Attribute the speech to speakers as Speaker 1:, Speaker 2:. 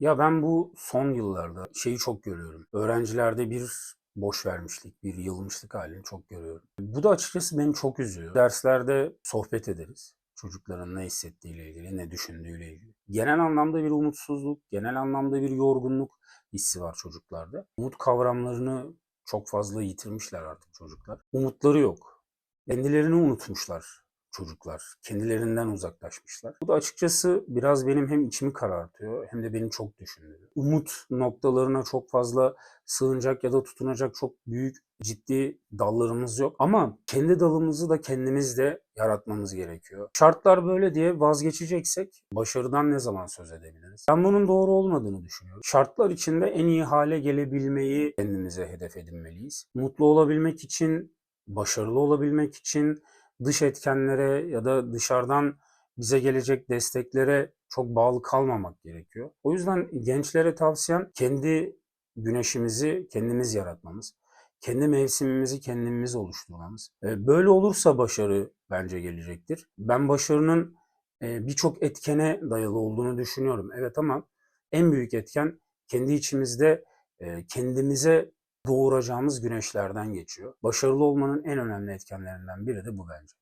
Speaker 1: Ya ben bu son yıllarda şeyi çok görüyorum. Öğrencilerde bir boş vermişlik, bir yılmışlık halini çok görüyorum. Bu da açıkçası beni çok üzüyor. Derslerde sohbet ederiz. Çocukların ne hissettiğiyle ilgili, ne düşündüğüyle ilgili. Genel anlamda bir umutsuzluk, genel anlamda bir yorgunluk hissi var çocuklarda. Umut kavramlarını çok fazla yitirmişler artık çocuklar. Umutları yok. Kendilerini unutmuşlar çocuklar. Kendilerinden uzaklaşmışlar. Bu da açıkçası biraz benim hem içimi karartıyor hem de beni çok düşündürüyor. Umut noktalarına çok fazla sığınacak ya da tutunacak çok büyük ciddi dallarımız yok. Ama kendi dalımızı da kendimiz de yaratmamız gerekiyor. Şartlar böyle diye vazgeçeceksek başarıdan ne zaman söz edebiliriz? Ben bunun doğru olmadığını düşünüyorum. Şartlar içinde en iyi hale gelebilmeyi kendimize hedef edinmeliyiz. Mutlu olabilmek için, başarılı olabilmek için dış etkenlere ya da dışarıdan bize gelecek desteklere çok bağlı kalmamak gerekiyor. O yüzden gençlere tavsiyem kendi güneşimizi kendimiz yaratmamız, kendi mevsimimizi kendimiz oluşturmamız. E, Böyle olursa başarı bence gelecektir. Ben başarının e, birçok etkene dayalı olduğunu düşünüyorum. Evet ama en büyük etken kendi içimizde e, kendimize doğuracağımız güneşlerden geçiyor. Başarılı olmanın en önemli etkenlerinden biri de bu bence.